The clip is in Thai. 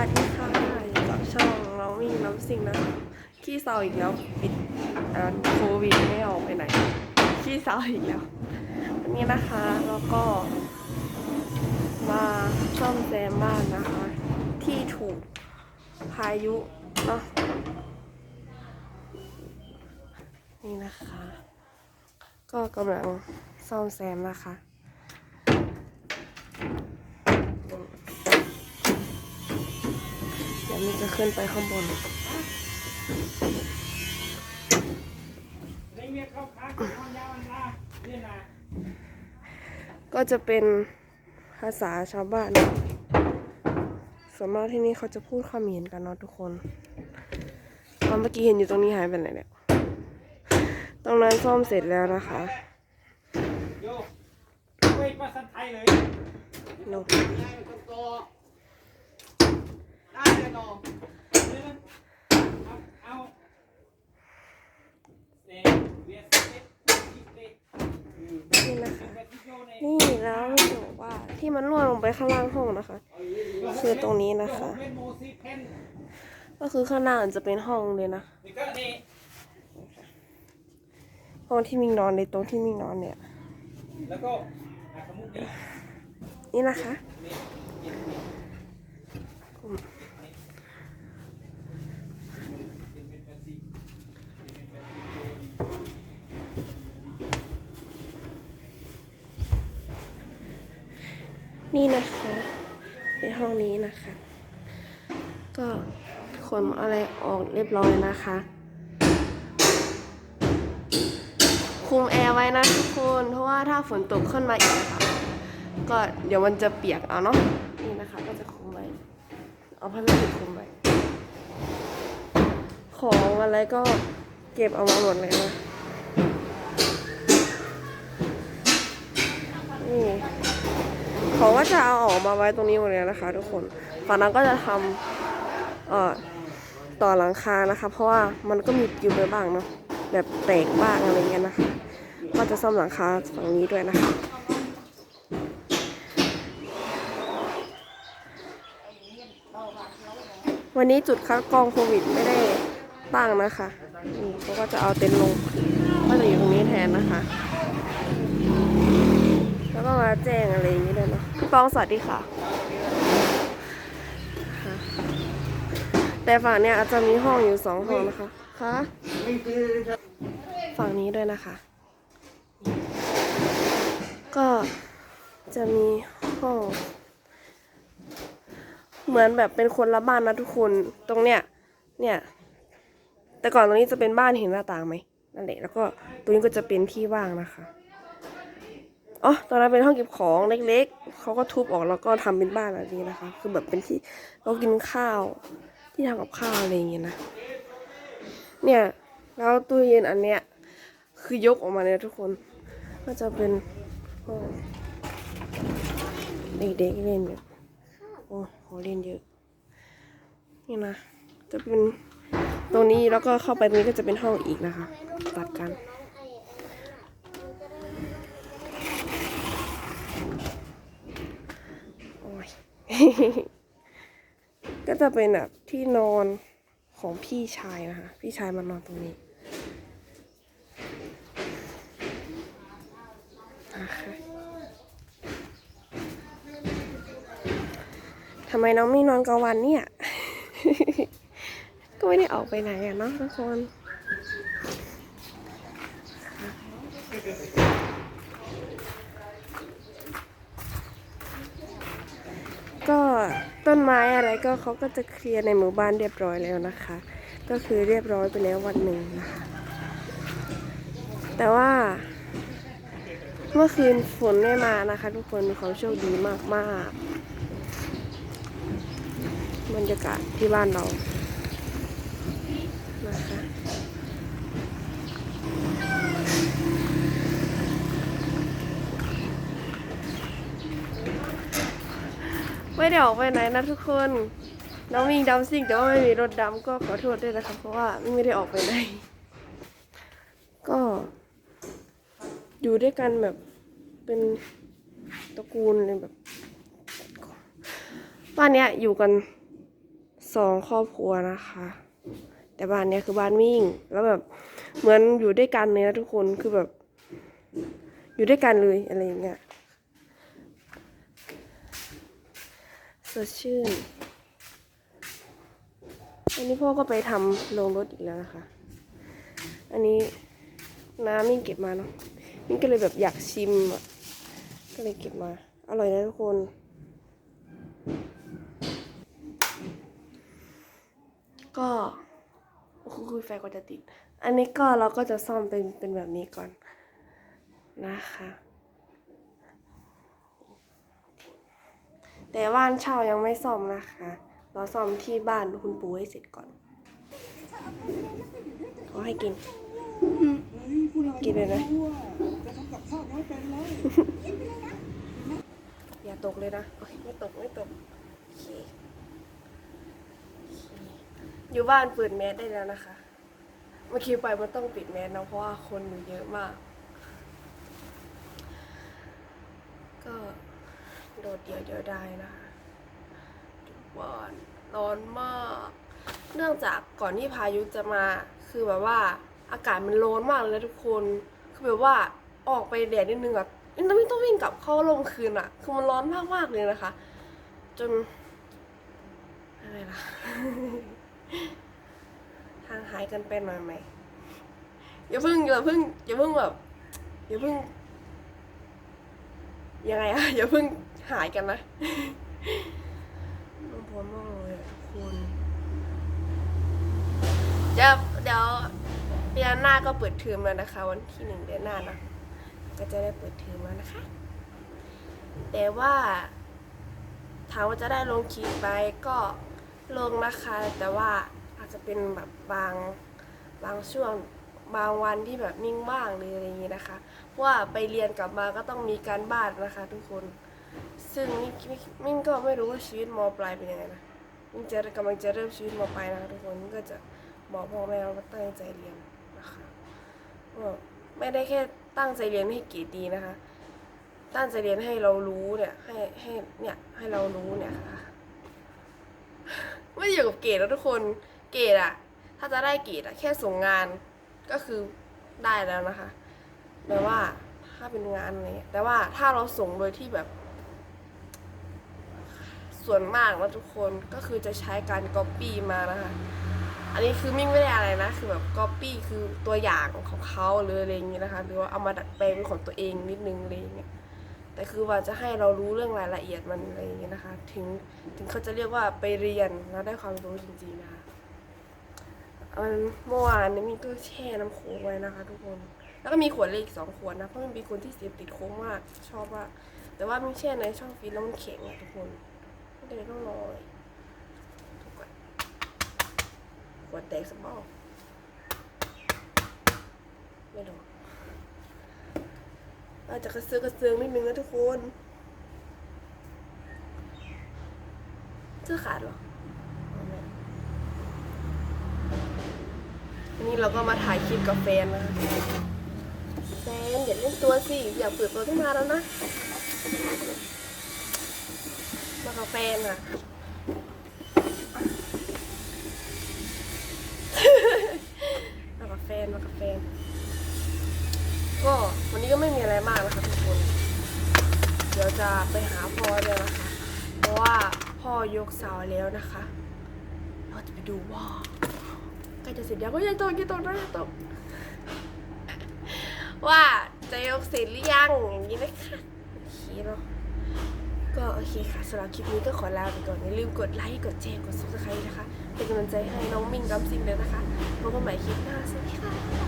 วัสดีค่ะอยู่กับช่องเราวิ่งน้ำสิ่งนะขี้เศร้าอีกแล้วปิดอ่าโควิดไม่ออกไปไหนขี้เศร้าอีกแล้ววันนี้นะคะแล้วก็ มาซ่อมแซมบ้านนะคะ ที่ถูกพายุเนาะนี่นะคะ ก็กำลังซ่อมแซมนะคะ ดี๋ยวมันจะขึ้นไปข้างบนก็จะเป็นภาษาชาวบ้านนะส่วนมากที่นี่เขาจะพูดเขมรกันเนาะทุกคนตอนเมื่อกี้เห็นอยู่ตรงนี้หายไปไหนเนี่ย ตรงนั้นซ่อมเสร็จแล้วนะคะโยเว้ยภาษาไทยเลย นี่นะคะ นี่แล้วจะบอกว่าที่มันร่วงลงไปข้างล่างห้องนะคะ คือตรงนี้นะคะ ก็คือข้างล่างจะเป็นห้องเลยนะ ห้องที่มิงนอนในตรงที่มิงนอนเนี่ย นี่นี่นะคะ นี่นะคะในห้องนี้นะคะ ก็ขนอะไรออกเรียบร้อยนะคะ คุมแอร์ไว้นะทุกคน เพราะว่าถ้าฝนตกขึ้นมาอีกนะคะก็เดี๋ยวมันจะเปียกเอาเนาะนี่นะคะ ก็จะคุมไว้ เอาผ้าปิดคุมไว้ ของอะไรก็เก็บเอามาหมดเลยนะ เขาก็จะเอาออกมาไว้ตรงนี้หมดเลยนะคะ ทุกคนฝั่งนั้นก็จะทำเอ่อต่อหลังคานะคะ เพราะว่ามันก็มีปิวไปบ้างเนาะแบบแตกบ้างอะไรเงี้ยนะคะ ก็จะซ่อมหลังคาฝั่งนี้ด้วยนะคะวันนี้จุดคัดกรองโควิดไม่ได้ตั้งนะคะนี่เขาก็จะเอาเต็นท์ลงก็จะอยู่ตรงนี้แทนนะคะ แล้วก็มาแจ้งอะไรอย่างนี้ด้วยเนาะ ปองสวัสดีค่ะ แต่ฝั่งเนี้ยอาจจะมีห้องอยู่สองห้องนะคะคะฝั่งนี้ด้วยนะคะ ก็จะมีห้อง เหมือนแบบเป็นคนละบ้านนะทุกคน ตรงเนี้ย เนี่ย แต่ก่อนตรงนี้จะเป็นบ้านเห็นหน้าต่างไหมนั่นแหละ แล้วก็ตรงนี้ก็จะเป็นที่ว่างนะคะ อ๋อตอนนั้นเป็นห้องเก็บของเล็ก ๆ เขาก็ทุบออกแล้วก็ทำเป็นบ้านแบบนี้นะคะ คือแบบเป็นที่เรากินข้าว ที่ทำกับข้าวอะไรอย่างเงี้ยนะ เนี่ย แล้วตู้เย็นอันเนี้ย คือยกออกมาเนี่ยทุกคน ก็จะเป็นเด็กๆเล่นเนี่ยโอ้โหเล่นเยอะ นี่นะ จะเป็นตรงนี้แล้วก็เข้าไปตรงนี้ก็จะเป็นห้องอีกนะคะ ตัดกัน โอ้ย ก็จะเป็นแบบที่นอนของพี่ชายนะคะ พี่ชายมานอนตรงนี้นะคะทำไมน้องไม่นอนกลางวันเนี่ย ก็ไม่ได้ออกไปไหนอะเนาะทุกคน ก็ต้นไม้อะไรก็เขาก็จะเคลียร์ในหมู่บ้านเรียบร้อยแล้วนะคะ ก็คือเรียบร้อยไปแล้ววันหนึ่งนะคะแต่ว่า เมื่อคืนฝนไม่มานะคะ ทุกคนมีควาโชคดีมากๆบรรยากาศที่บ้านเรานะคะ ไม่ได้ออกไปไหนนะทุกคนน้องวิ่งดำซิ่งแต่ว่าไม่มีรถดำก็ขอโทษด้วยนะคะเพราะว่าไม่ได้ออกไปไหน ก็ อยู่ด้วยกันแบบเป็นตระกูลเลยแบบบ้านเนี้ยอยู่กันสองครอบครัวนะคะ แต่บ้านเนี้ยคือบ้านมิ่ง แล้วแบบเหมือนอยู่ด้วยกันเลยนะทุกคนคือแบบ อยู่ด้วยกันเลยอะไรอย่างเงี้ย ดชื่น อันนี้พ่อก็ไปทำโรงรถอีกแล้วนะคะ อันนี้น้ำมิ่งเก็บมาเนาะ มิ่งก็เลยแบบอยากชิมอะ ก็เลยเก็บมา อร่อยนะทุกคน ก็คุยไฟก็จะติด อันนี้ก็เราก็จะซ่อมเป็นเป็นแบบนี้ก่อนนะคะ แต่บ้านเช่ายังไม่ซ่อมนะคะเราซ่อมที่บ้านคุณปู่ให้เสร็จก่อนขอให้กิน กินเลยนะอย่าตกเลยนะไม่ตกไม่ตกอยู่บ้านเปิดแมสได้แล้วนะคะ เมื่อกี้ไปมันต้องปิดแมสนะเพราะว่าคนอยู่เยอะมากโดเดียวเดียวได้นะคะทุกวันร้อนมาก เนื่องจากก่อนที่พายุจะมาคือแบบว่าอากาศมันร้อนมากเลยนะทุกคน คือแบบว่าออกไปแดดนิดนึงอะต้องต้องวิ่งกลับเข้าลมคืนอะคือมันร้อนมากมากเลยนะคะ จนอะไรล่ะทางหายกันไปหน่อยไหมอย่าเพิ่งอย่าเพิ่งอย่าเพิ่งแบบอย่าเพิ่งยังไงอะอย่าเพิ่ง หายกันนะน้องพลมากเลยอะทุกคนเดี๋ยวเดี๋ยวเดือนหน้าก็เปิดเทอมแล้วนะคะ วันที่หนึ่งเดือนหน้านะก็จะได้เปิดเทอมแล้วนะคะ แต่ว่าถามว่าจะได้ลงคลิปไปก็ลงนะคะ แต่ว่าอาจจะเป็นแบบบางบางช่วงบางวันที่แบบนิ่งบ้างหรืออะไรอย่างนี้นะคะ เพราะว่าไปเรียนกลับมาก็ต้องมีการบ้านนะคะ ทุกคน ซึ่งมิ่งมิ่งก็ไม่รู้ว่าชีวิตมปลายเป็นยังไงนะมิ่งจะกำลังจะเริ่มชีวิตมปลายนะทุกคนก็จะบอกพ่อแม่ว่าตั้งใจเรียนนะคะไม่ได้แค่ตั้งใจเรียนให้เกรดดีนะคะ ตั้งใจเรียนให้เรารู้เนี่ย ให้ให้เนี่ยให้เรารู้เนี่ยค่ะไม่อยู่กับเกรดแล้วทุกคนเกรดอะถ้าจะได้เกรดอะแค่ส่งงานก็คือได้แล้วนะคะแต่ว่าถ้าเป็นงานอะไรแต่ว่าถ้าเราส่งโดยที่แบบ ส่วนมากนะทุกคนก็คือจะใช้การก๊อปปี้มานะคะ อันนี้คือมิ่งไม่ได้อะไรนะ คือแบบก๊อปปี้คือตัวอย่างของเขาหรืออะไรอย่างงี้นะคะหรือว่าเอามาดัดแปลงเป็นของตัวเองนิดนึงอะไรอย่างเงี้ยแต่คือว่าจะให้เรารู้เรื่องรายละเอียดมันอะไรอย่างเงี้ยนะคะ ถึงถึงเขาจะเรียกว่าไปเรียนแล้วได้ความรู้จริงๆนะคะอันเมื่อวานเนี่ยมีก็แช่น้ำโค้กไว้นะคะ ทุกคน แล้วก็มีขวดเล็กสองขวดนะ เพราะมันมีคนที่เสพติดโค้กมากชอบมาแต่ว่ามีแช่ในช่องฟรีซแล้วมันแข็งอะทุกคน เลยต้องรอทุกคนขวดแตกสมองไม่โดนอาจจะกระเซือกกระเซิงนิดนึงนะทุกคนเสื้อขาดหรอเอาไม่อันนี้เราก็มาถ่ายคลิปกับแฟนนะแฟนอย่าเล่นตัวสิ อยากเปิดตัวขึ้นมาแล้วนะ มากับแฟนอะมากับแฟนมากับแฟนก็วันนี้ก็ไม่มีอะไรมากนะคะทุกคน เดี๋ยวจะไปหาพ่อเลยนะคะ เพราะว่าพ่อยกเสาแล้วนะคะ เราจะไปดูว่าใกล้จะเสร็จยังก็ยังตกยังตกนะยังตกว่าจะยกเสร็จหรือยังอย่างนี้นะคะโอเคเนาะ ก็โอเคค่ะสำหรับคลิปนี้ก็ขอลาไปก่อนอย่าลืมกดไลค์กดแชร์กดซับสไครต์นะคะ เป็นกำลังใจให้น้องมิ่งรับซิงเลยนะคะพบกันใหม่คลิปหน้าสวัสดีค่ะ